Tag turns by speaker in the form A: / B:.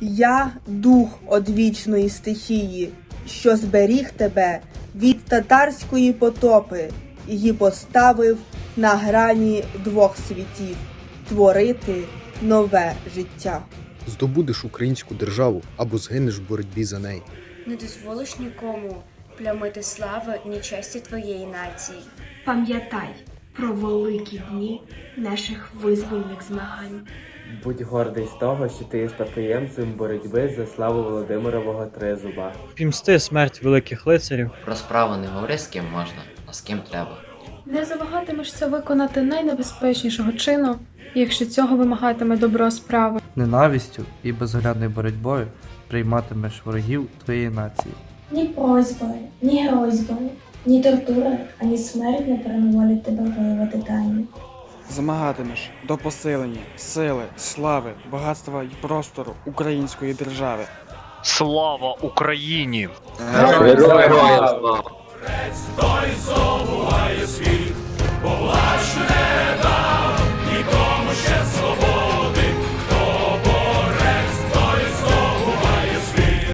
A: Я дух одвічної стихії, що зберіг тебе від татарської потопи, і поставив на грані двох світів творити нове життя.
B: Здобудеш українську державу або згинеш в боротьбі за неї.
C: Не дозволиш нікому плямити слави ні честі твоєї нації.
D: Пам'ятай про великі дні наших визвольних змагань.
E: Будь гордий з того, що ти є спадкоємцем боротьби за славу Володимирового Тризуба.
F: Пімсти смерть великих лицарів.
G: Про справу не говори з ким можна, а з ким треба.
H: Не завагатимешся виконати найнебезпечнішого чину, якщо цього вимагатиме добро справи.
I: Ненавистю і безглядною боротьбою прийматимеш ворогів твоєї нації.
J: Ні просьбою, ні грозьбою, ні тортура, ані смерть не переноволять тебе воювати тайну.
K: Змагатимеш до посилення, сили, слави, багатства і простору української держави.
L: Слава Україні!
G: Героям слава!